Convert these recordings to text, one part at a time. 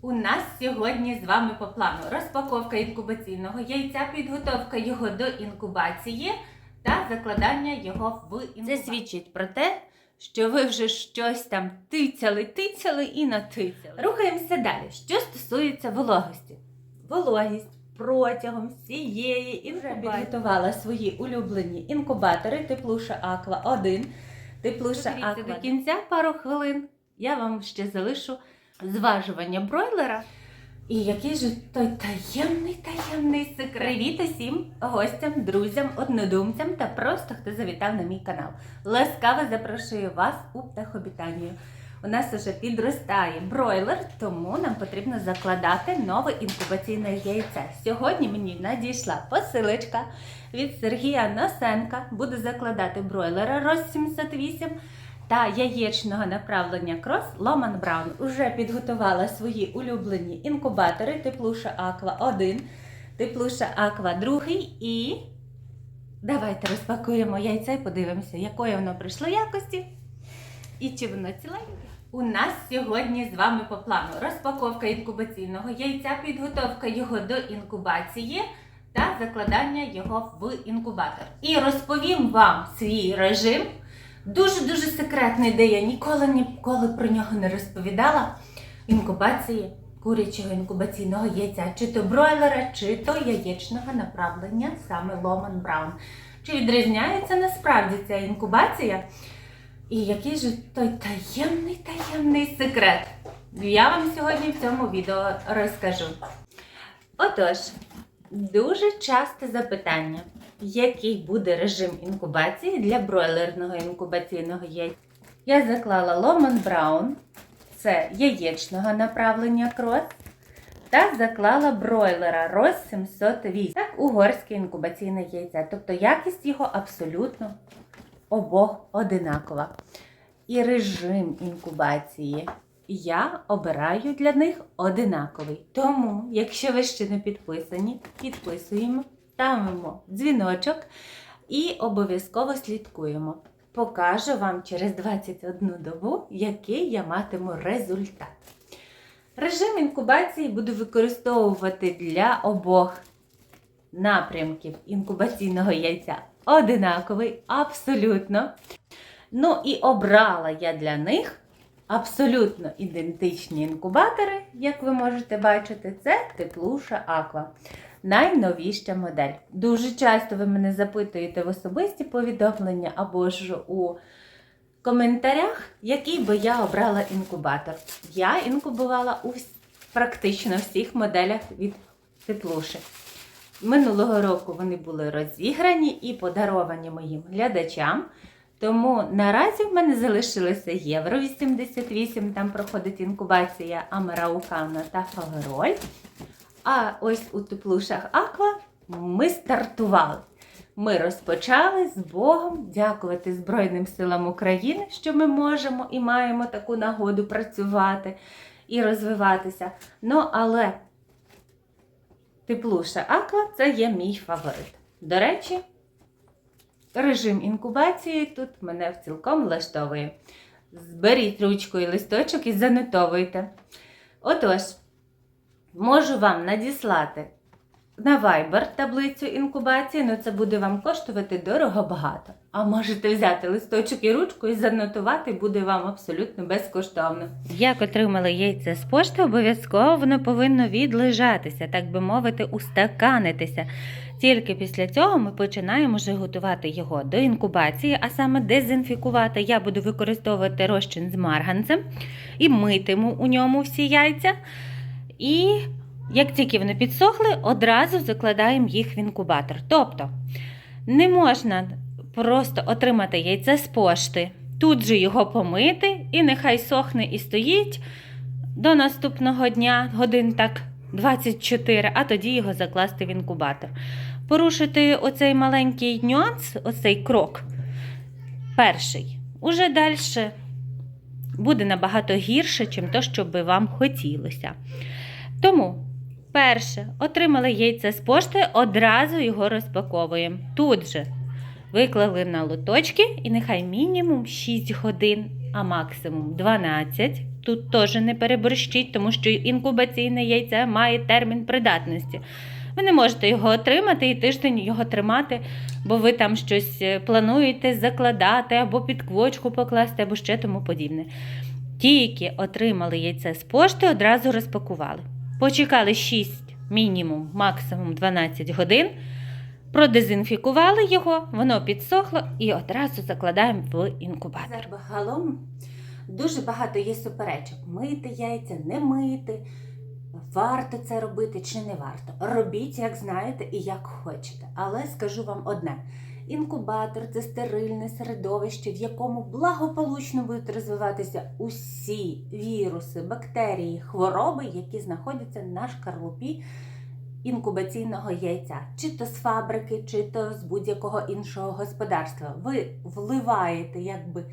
У нас сьогодні з вами по плану розпаковка інкубаційного яйця, підготовка його до інкубації та закладання його в інкубацію. Це свідчить про те, що ви вже щось там тицяли, тицяли і натицяли. Рухаємося далі. Що стосується вологості. Вологість протягом всієї інкубації підготувала свої улюблені інкубатори Теплуша Аква 1, Теплуша Аква до кінця пару хвилин. Я вам ще залишу зважування бройлера. І який же той таємний таємний секрет. Привіт усім гостям, друзям, однодумцям та просто хто завітав на мій канал. Ласкаво запрошую вас у птахобітанію. У нас уже підростає бройлер, тому нам потрібно закладати нове інкубаційне яйце. Сьогодні мені надійшла посилочка від Сергія Носенка. Буду закладати бройлера роз 708 та яєчного направлення крос Ломан Браун уже підготувала свої улюблені інкубатори Теплуша Аква 1, Теплуша Аква 2 і давайте розпакуємо яйце і подивимося, якої воно прийшло якості і чи воно ціленьке. У нас сьогодні з вами по плану розпаковка інкубаційного яйця, підготовка його до інкубації та закладання його в інкубатор. І розповім вам свій режим. Дуже-дуже секретний, де я ніколи ніколи про нього не розповідала. Інкубації курячого інкубаційного яйця, чи то бройлера, чи то яєчного направлення, саме Ломан Браун. Чи відрізняється насправді ця інкубація? І який же той таємний таємний секрет? Я вам сьогодні в цьому відео розкажу. Отож, дуже часте запитання який буде режим інкубації для бройлерного інкубаційного яйця. Я заклала Ломан Браун, це яєчного направлення крос, та заклала бройлера Рос 708, так угорське інкубаційне яйце. Тобто якість його абсолютно обох одинакова. І режим інкубації я обираю для них одинаковий. Тому, якщо ви ще не підписані, підписуємо ставимо дзвіночок і обов'язково слідкуємо. Покажу вам через 21 добу, який я матиму результат. Режим інкубації буду використовувати для обох напрямків інкубаційного яйця одинаковий, абсолютно. Ну і обрала я для них абсолютно ідентичні інкубатори, як ви можете бачити, це теплуша Аква найновіща модель. Дуже часто ви мене запитуєте в особисті повідомлення або ж у коментарях, який би я обрала інкубатор. Я інкубувала у практично всіх моделях від теплуші. Минулого року вони були розіграні і подаровані моїм глядачам. Тому наразі в мене залишилося Євро 88, там проходить інкубація Амераукана та Фавероль. А ось у теплушах Аква ми стартували. Ми розпочали з Богом дякувати Збройним силам України, що ми можемо і маємо таку нагоду працювати і розвиватися. Ну, але теплуша Аква це є мій фаворит. До речі, режим інкубації тут мене цілком влаштовує. Зберіть ручку і листочок і занотовуйте. Отож. Можу вам надіслати на Viber таблицю інкубації, але це буде вам коштувати дорого багато. А можете взяти листочок і ручку і занотувати, буде вам абсолютно безкоштовно. Як отримали яйце з пошти, обов'язково воно повинно відлежатися, так би мовити, устаканитися. Тільки після цього ми починаємо вже готувати його до інкубації, а саме дезінфікувати. Я буду використовувати розчин з марганцем і митиму у ньому всі яйця. І як тільки вони підсохли, одразу закладаємо їх в інкубатор. Тобто не можна просто отримати яйце з пошти, тут же його помити, і нехай сохне і стоїть до наступного дня, годин так 24, а тоді його закласти в інкубатор. Порушити оцей маленький нюанс, оцей крок, перший, уже далі буде набагато гірше, чим то, що би вам хотілося. Тому, перше, отримали яйце з пошти, одразу його розпаковуємо. Тут же виклали на лоточки і нехай мінімум 6 годин а максимум 12. Тут теж не переборщіть, тому що інкубаційне яйце має термін придатності. Ви не можете його отримати і тиждень його тримати, бо ви там щось е, плануєте закладати або під квочку покласти, або ще тому подібне. Ті, які отримали яйце з пошти, одразу розпакували. Почекали 6, мінімум, максимум 12 годин. Продезінфікували його, воно підсохло і одразу закладаємо в інкубатор. Загалом дуже багато є суперечок. Мити яйця, не мити. Варто це робити чи не варто. Робіть, як знаєте і як хочете. Але скажу вам одне: інкубатор це стерильне середовище, в якому благополучно будуть розвиватися усі віруси, бактерії, хвороби, які знаходяться на шкарлупі інкубаційного яйця, чи то з фабрики, чи то з будь-якого іншого господарства. Ви вливаєте якби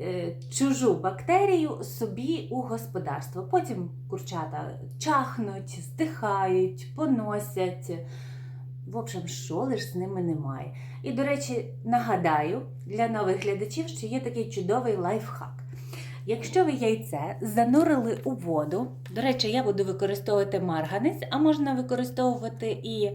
е, чужу бактерію собі у господарство. Потім курчата чахнуть, здихають, поносять. В общем, що лиш з ними немає. І, до речі, нагадаю для нових глядачів, що є такий чудовий лайфхак. Якщо ви яйце занурили у воду, до речі, я буду використовувати марганець, а можна використовувати і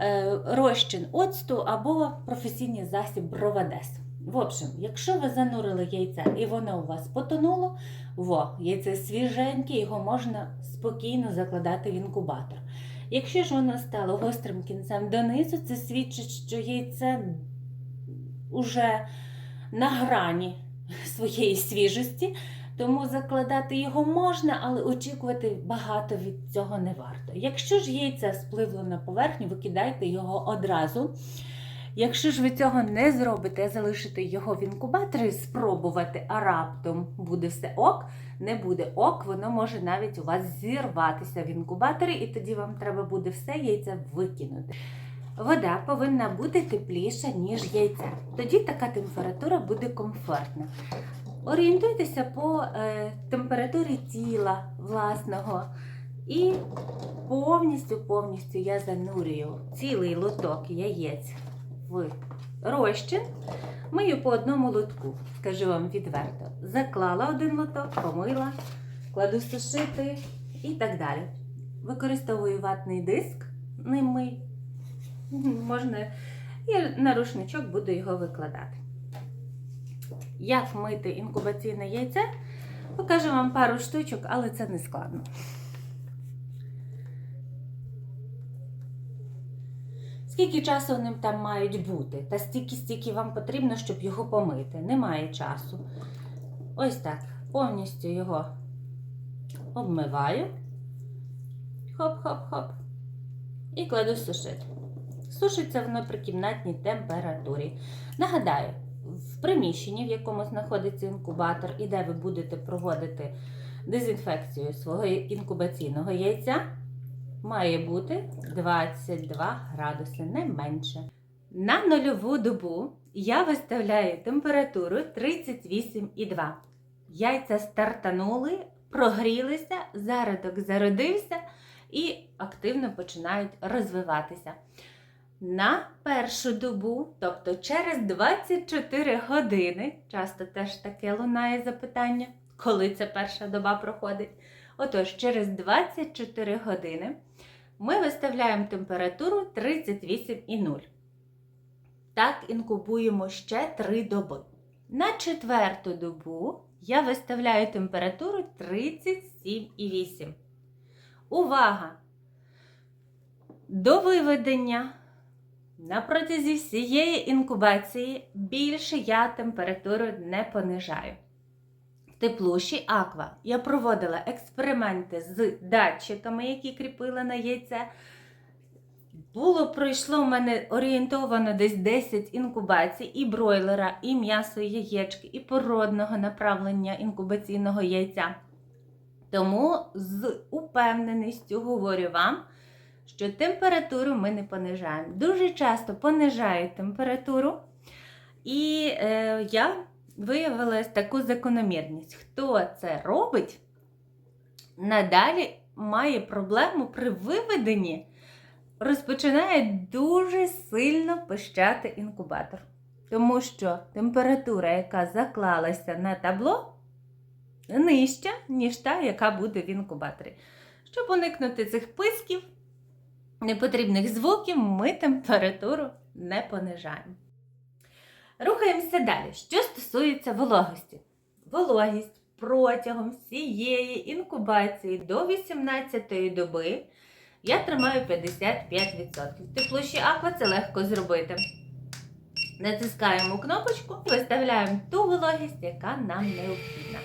е, розчин оцту або професійний засіб бровадес. В общем, якщо ви занурили яйце і воно у вас потонуло, во, яйце свіженьке, його можна спокійно закладати в інкубатор. Якщо ж воно стало гострим кінцем донизу, це свідчить, що яйце уже на грані своєї свіжості, тому закладати його можна, але очікувати багато від цього не варто. Якщо ж яйце спливло на поверхню, викидайте його одразу. Якщо ж ви цього не зробите, залишите його в інкубаторі, спробувати, а раптом буде все ок, не буде ок, воно може навіть у вас зірватися в інкубаторі, і тоді вам треба буде все яйце викинути. Вода повинна бути тепліша, ніж яйце. Тоді така температура буде комфортна. Орієнтуйтеся по е, температурі тіла власного. І повністю повністю я занурюю цілий лоток яєць в розчин. Мию по одному лотку, скажу вам відверто. Заклала один лоток, помила, кладу сушити і так далі. Використовую ватний диск, ним мию. Можна і на рушничок буду його викладати. Як мити інкубаційне яйце, покажу вам пару штучок, але це не складно. Скільки часу ним там мають бути? Та стільки, стільки вам потрібно, щоб його помити. Немає часу. Ось так. Повністю його обмиваю. Хоп-хоп-хоп. І кладу сушити. Сушиться воно при кімнатній температурі. Нагадаю, в приміщенні, в якому знаходиться інкубатор, і де ви будете проводити дезінфекцію свого інкубаційного яйця, має бути 22 градуси, не менше. На нульову добу я виставляю температуру 38,2. Яйця стартанули, прогрілися, зародок зародився і активно починають розвиватися. На першу добу, тобто через 24 години, часто теж таке лунає запитання, коли ця перша доба проходить. Отож, через 24 години ми виставляємо температуру 38,0. Так, інкубуємо ще 3 доби. На четверту добу я виставляю температуру 37,8. Увага! До виведення на протязі всієї інкубації більше я температуру не понижаю. В теплуші аква я проводила експерименти з датчиками, які кріпила на яйце. Було пройшло в мене орієнтовано десь 10 інкубацій і бройлера, і м'ясо, і яєчки, і породного направлення інкубаційного яйця. Тому з упевненістю говорю вам, що температуру ми не понижаємо. Дуже часто понижають температуру, і е, я виявила таку закономірність. Хто це робить, надалі має проблему при виведенні, розпочинає дуже сильно пищати інкубатор. Тому що температура, яка заклалася на табло, нижча, ніж та, яка буде в інкубаторі. Щоб уникнути цих писків, непотрібних звуків, ми температуру не понижаємо. Рухаємося далі. Що стосується вологості. Вологість протягом всієї інкубації до 18 доби я тримаю 55%. В теплуші аква це легко зробити. Натискаємо кнопочку, виставляємо ту вологість, яка нам необхідна.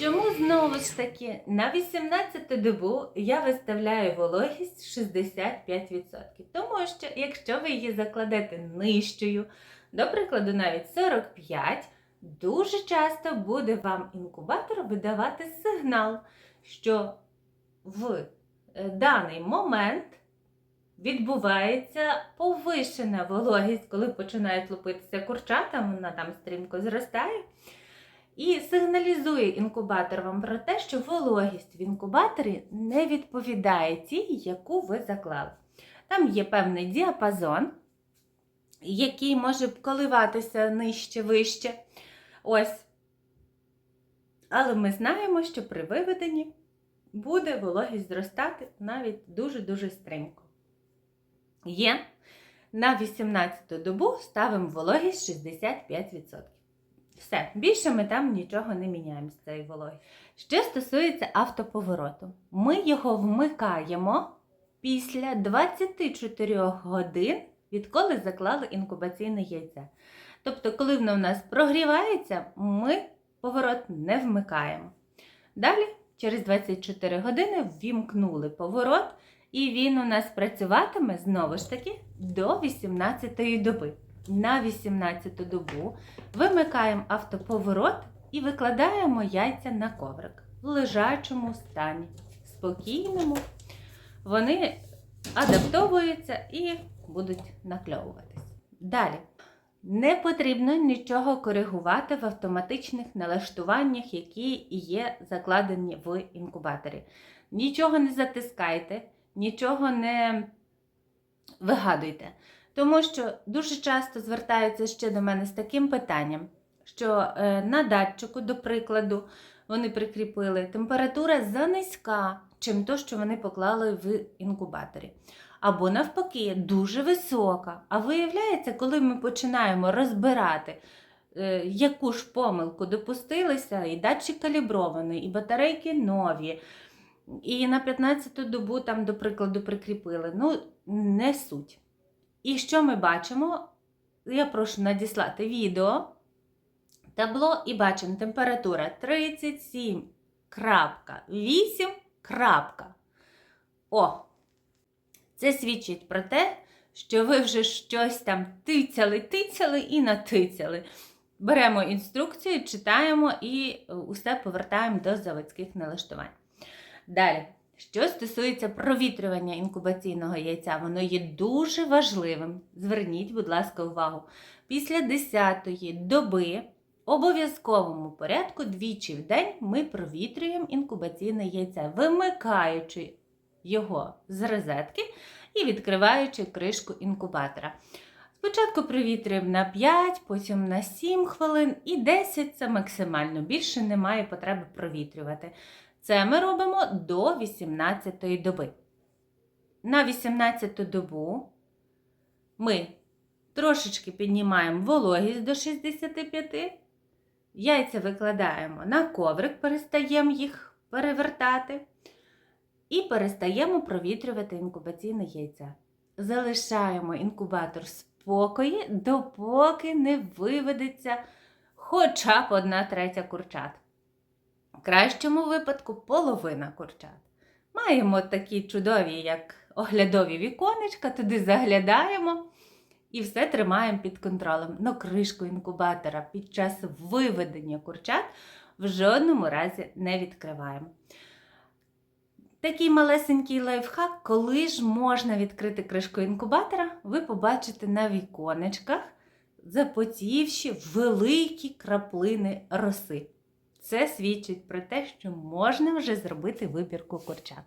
Чому знову ж таки на 18 добу я виставляю вологість 65%? Тому що якщо ви її закладете нижчою, до прикладу, навіть 45, дуже часто буде вам інкубатор видавати сигнал, що в е, даний момент відбувається повишена вологість, коли починають лупитися курчата, вона там стрімко зростає. І сигналізує інкубатор вам про те, що вологість в інкубаторі не відповідає тій, яку ви заклали. Там є певний діапазон, який може коливатися нижче, вище. Ось. Але ми знаємо, що при виведенні буде вологість зростати навіть дуже-дуже стрімко. Є. На 18 добу ставимо вологість 65%. Все, більше ми там нічого не міняємо з цієї вологи. Що стосується автоповороту, ми його вмикаємо після 24 годин, відколи заклали інкубаційне яйце. Тобто, коли воно в нас прогрівається, ми поворот не вмикаємо. Далі, через 24 години, ввімкнули поворот, і він у нас працюватиме знову ж таки до 18 доби. На 18 добу вимикаємо автоповорот і викладаємо яйця на коврик в лежачому стані, спокійному. Вони адаптовуються і будуть накльовуватись. Далі. Не потрібно нічого коригувати в автоматичних налаштуваннях, які є закладені в інкубаторі. Нічого не затискайте, нічого не вигадуйте. Тому що дуже часто звертаються ще до мене з таким питанням, що е, на датчику, до прикладу, вони прикріпили температура занизька, чим то, що вони поклали в інкубаторі. Або навпаки, дуже висока. А виявляється, коли ми починаємо розбирати, е, яку ж помилку допустилися, і датчик калібрований, і батарейки нові, і на 15-ту добу, там, до прикладу, прикріпили. Ну, не суть. І що ми бачимо? Я прошу надіслати відео. Табло і бачимо температура 37.8. крапка. О! Це свідчить про те, що ви вже щось там тицяли, тицяли і натицяли. Беремо інструкцію, читаємо і усе повертаємо до заводських налаштувань. Далі. Що стосується провітрювання інкубаційного яйця, воно є дуже важливим. Зверніть, будь ласка, увагу. Після 10-ї доби в обов'язковому порядку двічі в день ми провітрюємо інкубаційне яйце, вимикаючи його з розетки і відкриваючи кришку інкубатора. Спочатку провітрюємо на 5, потім на 7 хвилин і 10 це максимально. Більше немає потреби провітрювати. Це ми робимо до 18 доби. На 18 добу ми трошечки піднімаємо вологість до 65, яйця викладаємо на коврик, перестаємо їх перевертати. І перестаємо провітрювати інкубаційне яйце. Залишаємо інкубатор в спокої, допоки не виведеться хоча б одна третя курчат. В кращому випадку половина курчат. Маємо такі чудові, як оглядові віконечка, туди заглядаємо і все тримаємо під контролем. Но кришку інкубатора під час виведення курчат в жодному разі не відкриваємо. Такий малесенький лайфхак, коли ж можна відкрити кришку інкубатора, ви побачите на віконечках запотівші великі краплини роси. Це свідчить про те, що можна вже зробити вибірку курчат.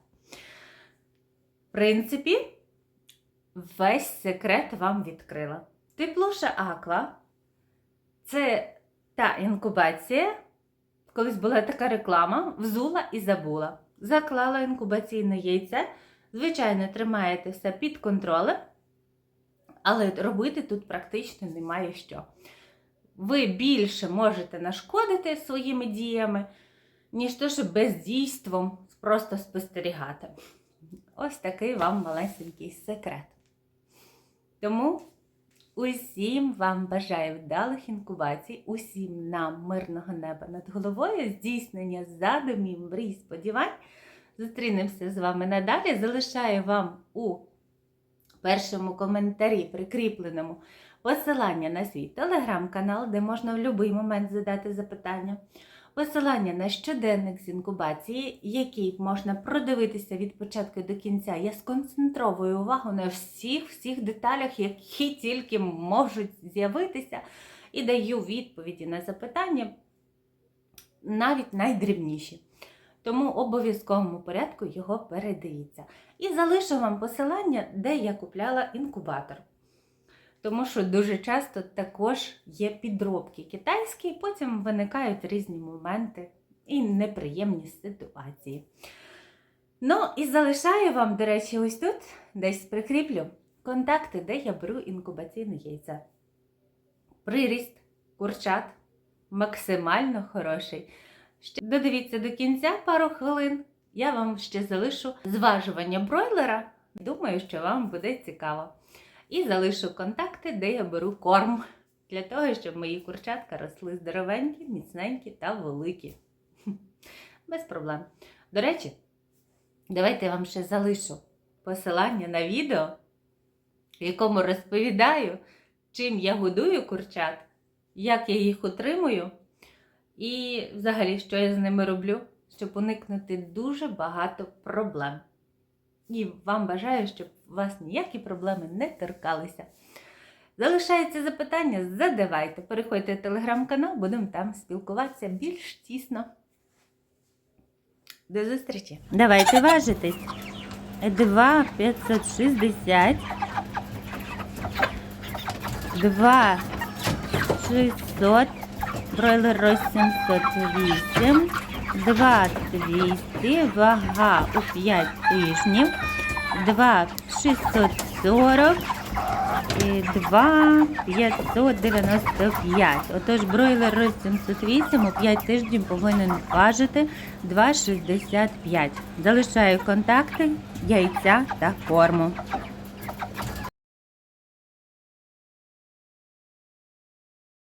В принципі, весь секрет вам відкрила. Теплуша Аква Це та інкубація. Колись була така реклама, взула і забула. Заклала інкубаційне яйце. Звичайно, тримаєте все під контролем, але робити тут практично немає що. Ви більше можете нашкодити своїми діями, ніж то, що бездійством просто спостерігати. Ось такий вам малесенький секрет. Тому усім вам бажаю вдалих інкубацій, усім нам мирного неба над головою, здійснення задумів, мрій, сподівань. Зустрінемося з вами надалі. Залишаю вам у першому коментарі, прикріпленому, посилання на свій телеграм-канал, де можна в будь-який момент задати запитання. Посилання на щоденник з інкубації, який можна продивитися від початку до кінця. Я сконцентровую увагу на всіх всіх деталях, які тільки можуть з'явитися, і даю відповіді на запитання, навіть найдрібніші. Тому обов'язковому порядку його передається. І залишу вам посилання, де я купляла інкубатор. Тому що дуже часто також є підробки китайські, і потім виникають різні моменти і неприємні ситуації. Ну, і залишаю вам, до речі, ось тут, десь прикріплю, контакти, де я беру інкубаційне яйце. Приріст, курчат максимально хороший. Ще додивіться до кінця пару хвилин. Я вам ще залишу зважування бройлера. Думаю, що вам буде цікаво. І залишу контакти, де я беру корм. Для того, щоб мої курчатка росли здоровенькі, міцненькі та великі. Без проблем. До речі, давайте я вам ще залишу посилання на відео, в якому розповідаю, чим я годую курчат, як я їх утримую. І взагалі, що я з ними роблю, щоб уникнути дуже багато проблем. І вам бажаю, щоб вас ніякі проблеми не торкалися. Залишається запитання, задавайте. Переходьте в телеграм-канал, будемо там спілкуватися більш тісно. До зустрічі! Давайте важитись. 2 560. 2 600. Бройлер роз 708, 2 200, вага у 5 тижнів, 2 640 і 2 595. Отож, бройлер роз 708 у 5 тижнів повинен важити 2,65. Залишаю контакти, яйця та корму.